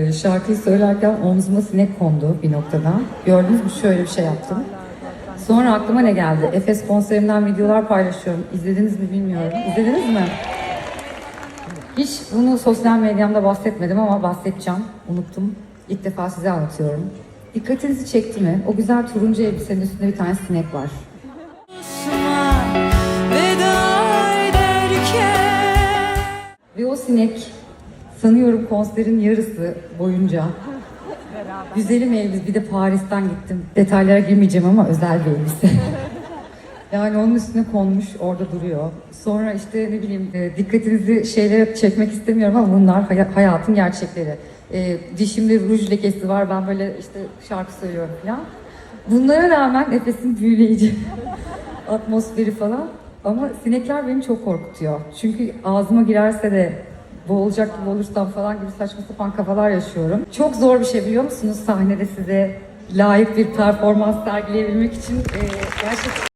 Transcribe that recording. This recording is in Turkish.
Ee, Şarkıyı söylerken omzuma sinek kondu bir noktada. Gördünüz mü şöyle bir şey yaptım. Sonra aklıma ne geldi? Efes konserimden videolar paylaşıyorum. İzlediniz mi bilmiyorum. İzlediniz mi? Hiç bunu sosyal medyamda bahsetmedim ama bahsedeceğim. Unuttum. İlk defa size anlatıyorum. Dikkatinizi çekti mi? O güzel turuncu elbisenin üstünde bir tane sinek var. Ve o sinek sanıyorum konserin yarısı boyunca güzelim elbise bir de Paris'ten gittim. Detaylara girmeyeceğim ama özel bir elbise. yani onun üstüne konmuş orada duruyor. Sonra işte ne bileyim e, dikkatinizi şeylere çekmek istemiyorum ama bunlar hay- hayatın gerçekleri. E, dişimde ruj lekesi var ben böyle işte şarkı söylüyorum falan. Bunlara rağmen Efes'in büyüleyici atmosferi falan. Ama sinekler beni çok korkutuyor. Çünkü ağzıma girerse de boğulacak gibi olursam falan gibi saçma sapan kafalar yaşıyorum. Çok zor bir şey biliyor musunuz sahnede size layık bir performans sergileyebilmek için e, gerçekten